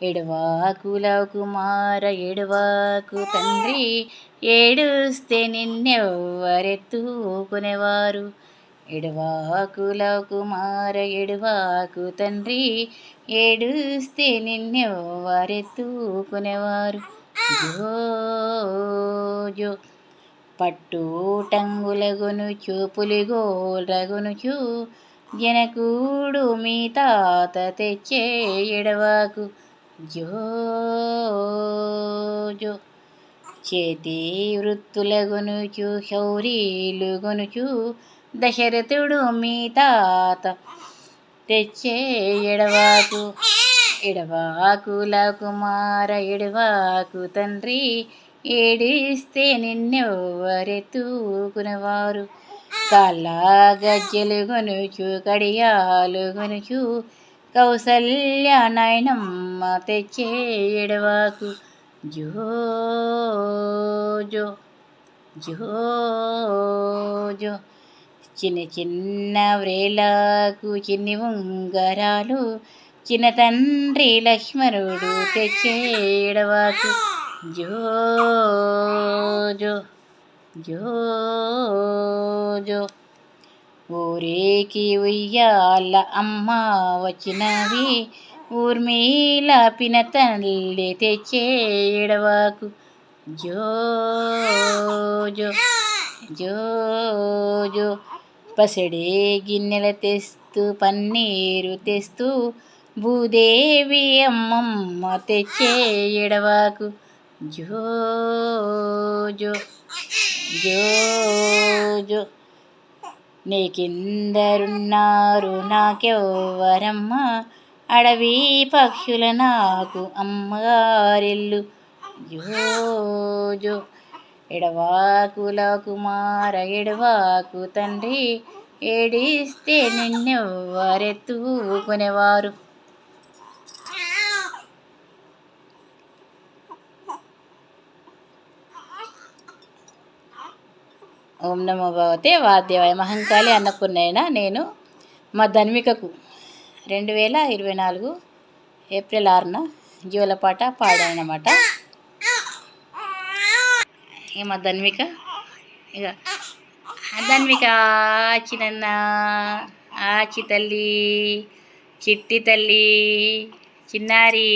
ఎడవాకుల కుమార ఎడవాకు తండ్రి ఏడుస్తే నిన్నెవ్వరెత్తుకునేవారు? ఎడవాకుల కుమార ఎడవాకు తండ్రి ఏడుస్తే నిన్నెవ్వరెత్తుకునేవారు? జో జో. పట్టు టంగులగొనుచు పులిగోలగొనుచు జనకూడు మీ తాత తెచ్చే ఎడవాకు జో జో చేతి వృత్తులగొనుచు శౌరీలు గొనుచు దశరథుడు మీ తాత తెచ్చే ఎడవాకు ఎడవాకుల కుమార ఎడవాకు తండ్రి ఏడిస్తే నిన్నెవ్వరెత్తుకునేవారు? కాళ్ళ గజ్జలు గొనుచు కడియాలు గొనుచు కౌసల్య నాయనమ్మ తెచ్చే ఎడవాకు జో జో జో. చిన్న చిన్న వ్రేలకు చిన్ని ఉంగరాలు చిన్న తండ్రి లక్ష్మణుడు తెచ్చేడవాకు జో జో జో జో. ఊరేకి ఉయ్యాల అమ్మ వచ్చినవి ఊర్మిలాపిన తల్లి తెచ్చేడవాకు జో జో జో జో. పసడే గిన్నెల తెస్తూ పన్నీరు తెస్తూ భూదేవి అమ్మమ్మ తెచ్చేయడవాకు జో జో జో జో. నీకిందరున్నారు నాకెవ్వరమ్మ? అడవి పక్షుల నాకు అమ్మగారిల్లు. జోజో ఎడవాకుల కుమార ఎడవాకు తండ్రి ఏడిస్తే నిన్నెవ్వరెత్తుకునేవారు? ఓం నమో భగవతే వాద్యవాయ మహంకాళి అన్నపూర్ణైన నేను మా ధన్వికకు రెండు వేల ఇరవై నాలుగు ఏప్రిల్ ఆరున జీవలపాట పాడానమాట ఇక మా ధన్విక ఇక ధన్విక చిన్న ఆచి తల్లి చిట్టి తల్లి చిన్నారి.